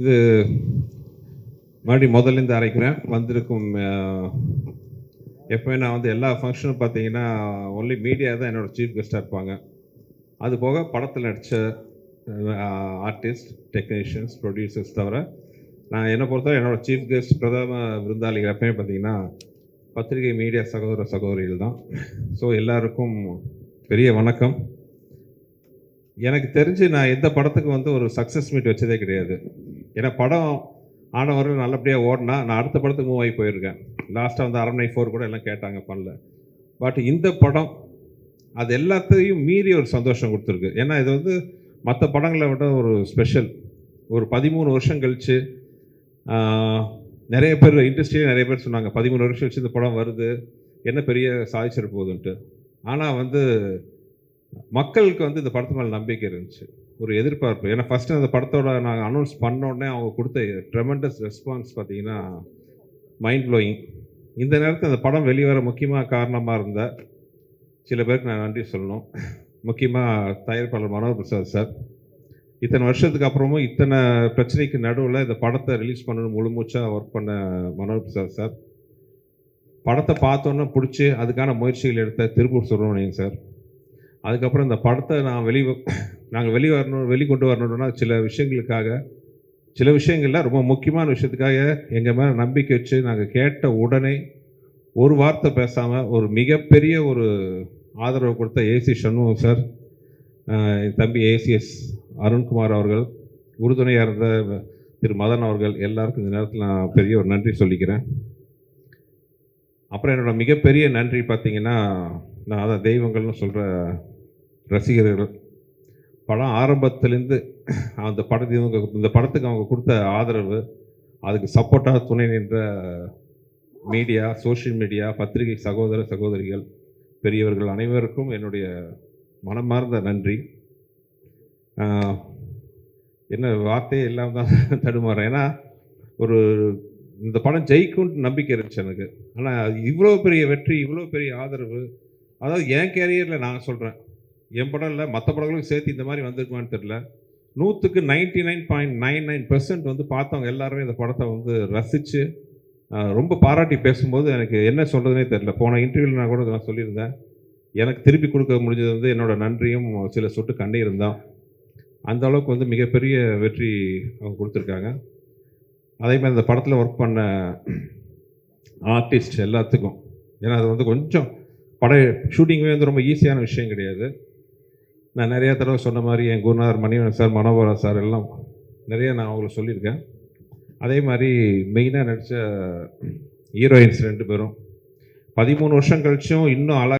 இது மறுபடியும் முதல்லேருந்து அரைக்கிறேன். வந்திருக்கும் அஹ், நான் வந்து எல்லா ஃபங்க்ஷனும் பார்த்தீங்கன்னா ஒன்லி மீடியா தான் என்னோடய சீஃப் கெஸ்ட்டாக இருப்பாங்க. அது போக படத்தில் நடித்த ஆர்டிஸ்ட் டெக்னீஷியன்ஸ் ப்ரொடியூசர்ஸ் தவிர நான் என்னை பொறுத்தவரை என்னோடய சீஃப் கெஸ்ட் பிரதம விருந்தாளிகள் எப்பவுமே பார்த்தீங்கன்னா பத்திரிகை மீடியா சகோதர சகோதரிகள் தான். ஸோ எல்லாருக்கும் பெரிய வணக்கம். எனக்கு தெரிஞ்சு நான் எந்த படத்துக்கு வந்து ஒரு சக்ஸஸ் மீட் வச்சதே கிடையாது. ஏன்னா படம் ஆனவர்கள் நல்லபடியாக ஓடினா நான் அடுத்த படத்துக்கு மூவ் ஆகி போயிருக்கேன். லாஸ்ட்டாக வந்து அரண்மனை ஃபோர் கூட எல்லாம் கேட்டாங்க பண்ணல. பட் இந்த படம் அது எல்லாத்தையும் மீறி ஒரு சந்தோஷம் கொடுத்துருக்கு. ஏன்னா இது வந்து மற்ற படங்களை விட ஒரு ஸ்பெஷல் ஒரு பதிமூணு வருஷம் கழித்து நிறைய பேர் இண்டஸ்ட்ரியே நிறைய பேர் சொன்னாங்க பதிமூணு வருஷம் கழிச்சு இந்த படம் வருது என்ன பெரிய சாதிச்சிட போகுதுன்ட்டு. ஆனால் வந்து மக்களுக்கு வந்து இந்த படத்து மேலே நம்பிக்கை இருந்துச்சு. ஒரு எதிர்பார்ப்பு. ஏன்னா ஃபஸ்ட்டு அந்த படத்தோட நாங்கள் அனௌன்ஸ் பண்ண உடனே அவங்க கொடுத்த ட்ரெமெண்டஸ் ரெஸ்பான்ஸ் பார்த்தீங்கன்னா மைண்ட் ப்ளோயிங் இந்த நேரத்தில் அந்த படம் வெளிவர முக்கியமாக காரணமாக இருந்த சில பேருக்கு நான் நன்றி சொல்லணும். முக்கியமாக தயாரிப்பாளர் மனோகர் பிரசாத் சார். இத்தனை வருஷத்துக்கு அப்புறமும் இத்தனை பிரச்சனைக்கு நடுவில் இந்த படத்தை ரிலீஸ் பண்ணணும் முழுமூச்சாக ஒர்க் பண்ண மனோகர் பிரசாத் சார். படத்தை பார்த்தோன்னே பிடிச்சி அதுக்கான முயற்சிகள் எடுத்த திருப்பூர் சுப்பிரமணியன் சார். அதுக்கப்புறம் இந்த படத்தை நான் வெளி நாங்கள் வெளி வரணும் வெளிக்கொண்டு வரணும்னா சில விஷயங்களுக்காக சில விஷயங்கள்லாம் ரொம்ப முக்கியமான விஷயத்துக்காக எங்கள் மேலே நம்பிக்கை வச்சு நாங்கள் கேட்ட உடனே ஒரு வார்த்தை பேசாமல் ஒரு மிகப்பெரிய ஒரு ஆதரவு கொடுத்த ஏசி சண்முகம் சார் என் தம்பி ஏசிஎஸ் அருண்குமார் அவர்கள் உறுதுணையாக இருந்த திரு மதன் அவர்கள் எல்லாருக்கும் இந்த நேரத்தில் நான் பெரிய ஒரு நன்றி சொல்லிக்கிறேன். அப்புறம் என்னோடய மிகப்பெரிய நன்றி பார்த்தீங்கன்னா நான் அதான் தெய்வங்கள்னு சொல்கிற ரசிகர்கள் படம் ஆரம்பத்துலேருந்து அந்த படத்தை இவங்க இந்த படத்துக்கு அவங்க கொடுத்த ஆதரவு அதுக்கு சப்போர்ட்டாக துணை நின்ற மீடியா சோஷியல் மீடியா பத்திரிகை சகோதர சகோதரிகள் பெரியவர்கள் அனைவருக்கும் என்னுடைய மனமார்ந்த நன்றி. என்ன வார்த்தையே இல்லாமல் தான் தடுமாறேன். ஏன்னா ஒரு இந்த படம் ஜெயிக்கும்னு நம்பிக்கை இருந்துச்சு எனக்கு. ஆனால் இவ்வளோ பெரிய வெற்றி இவ்வளோ பெரிய ஆதரவு அதாவது என் கேரியரில் நான் சொல்கிறேன் என் படம் இல்லை மற்ற படங்களும் சேர்த்து இந்த மாதிரி வந்திருக்குமான்னு தெரில நூற்றுக்கு ninety nine point nine nine percent வந்து பார்த்தவங்க எல்லாருமே இந்த படத்தை வந்து ரசித்து ரொம்ப பாராட்டி பேசும்போது எனக்கு என்ன சொல்கிறதுனே தெரில போன இன்டர்வியூவில் நான் கூட நான் சொல்லியிருந்தேன். எனக்கு திருப்பி கொடுக்க முடிஞ்சது வந்து என்னோட நன்றியும் சில சொட்டு கண்ணீரும் தான். அந்த அளவுக்கு வந்து மிகப்பெரிய வெற்றி அவங்க கொடுத்துருக்காங்க. அதே மாதிரி இந்த படத்தில் ஒர்க் பண்ண ஆர்டிஸ்ட் எல்லாத்துக்கும். ஏன்னா அது வந்து கொஞ்சம் பட ஷூட்டிங்கே வந்து ரொம்ப ஈஸியான விஷயம் கிடையாது. நான் நிறைய தடவை சொன்ன மாதிரி என் குருநாதர் மணிவன் சார் மனோகரா சார் எல்லாம் நிறைய நான் அவங்களுக்கு சொல்லியிருக்கேன். அதே மாதிரி மெயினாக நடித்த ஹீரோயின்ஸ் ரெண்டு பேரும். பதிமூணு வருஷம் கழிச்சும் இன்னும் அழகாக